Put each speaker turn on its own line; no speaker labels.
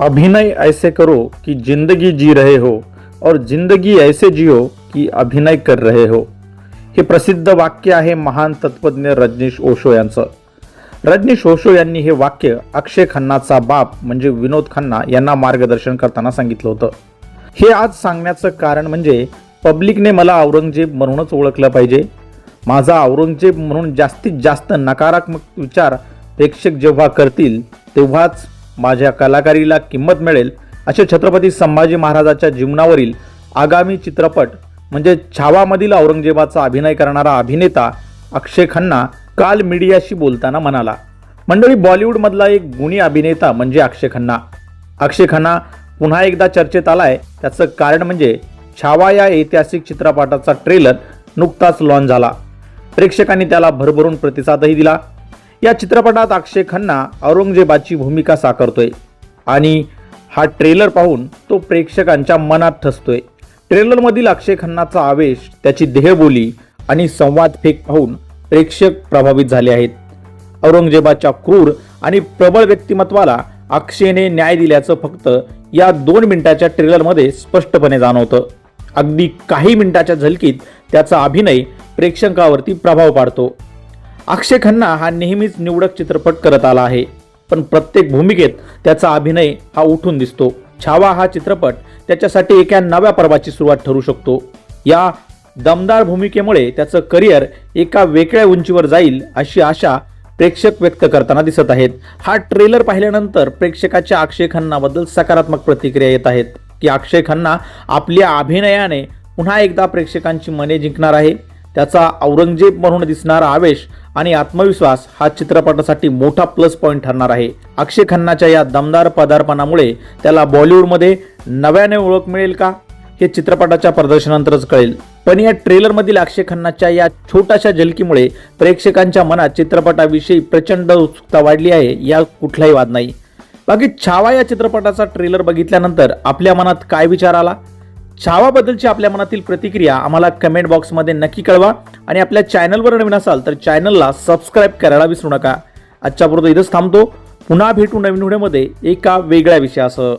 अभिनय ऐसे करो कि जिंदगी जी रहे हो और जिंदगी ऐसे जियो की अभिनय कर रहे हो। हे प्रसिद्ध वाक्य आहे महान तत्वज्ञ रजनीश ओशो यांचं. रजनीश ओशो यांनी हे वाक्य अक्षय खन्नाचा बाप म्हणजे विनोद खन्ना यांना मार्गदर्शन करताना सांगितलं होतं. हे आज सांगण्याचं कारण म्हणजे पब्लिकने मला औरंगजेब म्हणूनच ओळखलं पाहिजे. माझा औरंगजेब म्हणून जास्तीत जास्त नकारात्मक विचार प्रेक्षक जेव्हा करतील तेव्हाच माझ्या कलाकारीला किंमत मिळेल असे छत्रपती संभाजी महाराजाच्या जीवनावरील आगामी चित्रपट म्हणजे छावामधील औरंगजेबाचा अभिनय करणारा अभिनेता अक्षय खन्ना काल मीडियाशी बोलताना म्हणाला मंडळी बॉलिवूडमधला एक गुणी अभिनेता म्हणजे अक्षय खन्ना. अक्षय खन्ना पुन्हा एकदा चर्चेत आलाय. त्याचं कारण म्हणजे छावा या ऐतिहासिक चित्रपटाचा ट्रेलर नुकताच लॉन्च झाला. प्रेक्षकांनी त्याला भरभरून प्रतिसादही दिला. या चित्रपटात अक्षय खन्ना औरंगजेबाची भूमिका साकारतोय आणि हा ट्रेलर पाहून तो प्रेक्षकांच्या मनात ठसतोय. ट्रेलरमधील अक्षय खन्नाचा आवेश त्याची देहबोली आणि संवाद फेक पाहून प्रेक्षक प्रभावित झाले आहेत. औरंगजेबाच्या क्रूर आणि प्रबळ व्यक्तिमत्वाला अक्षयने न्याय दिल्याचं फक्त या दोन मिनिटाच्या ट्रेलरमध्ये स्पष्टपणे जाणवतं. अगदी काही मिनिटाच्या झलकीत त्याचा अभिनय प्रेक्षकावरती प्रभाव पाडतो. अक्षय खन्ना हा नेहमीच निवडक चित्रपट करत आला आहे. पण प्रत्येक भूमिकेत त्याचा अभिनय हा उठून दिसतो. छावा हा चित्रपट त्याच्यासाठी एका नव्या पर्वाची सुरुवात ठरू शकतो. या दमदार भूमिकेमुळे त्याचं करिअर एका वेगळ्या उंचीवर जाईल अशी आशा प्रेक्षक व्यक्त करताना दिसत आहेत. हा ट्रेलर पाहिल्यानंतर प्रेक्षकाच्या अक्षय खन्नाबद्दल सकारात्मक प्रतिक्रिया येत आहेत. की अक्षय खन्ना आपल्या अभिनयाने पुन्हा एकदा प्रेक्षकांची मने जिंकणार आहे. त्याचा औरंगजेब म्हणून दिसणारा आवेश आणि आत्मविश्वास हा चित्रपटासाठी मोठा प्लस पॉईंट ठरणार आहे. अक्षय खन्नाच्या या दमदार पदार्पणामुळे त्याला बॉलिवूडमध्ये नव्याने ओळख मिळेल का? हे चित्रपटाच्या प्रदर्शनानंतरच कळेल. पण या ट्रेलरमधील अक्षय खन्नाच्या या छोट्याशा झलकीमुळे प्रेक्षकांच्या मनात चित्रपटाविषयी प्रचंड उत्सुकता वाढली आहे या कुठलाही वाद नाही. बाकी छावा या चित्रपटाचा ट्रेलर बघितल्यानंतर आपल्या मनात काय विचार आला? छावाबद्दलची आपल्या मनातील प्रतिक्रिया आम्हाला कमेंट बॉक्समध्ये नक्की कळवा. आणि आपल्या चॅनलवर नवीन असाल तर चॅनलला सबस्क्राईब करायला विसरू नका. आजच्यापुरतं इथंच थांबतो. पुन्हा भेटू नवीन व्हिडिओमध्ये एका वेगळ्या विषयासह.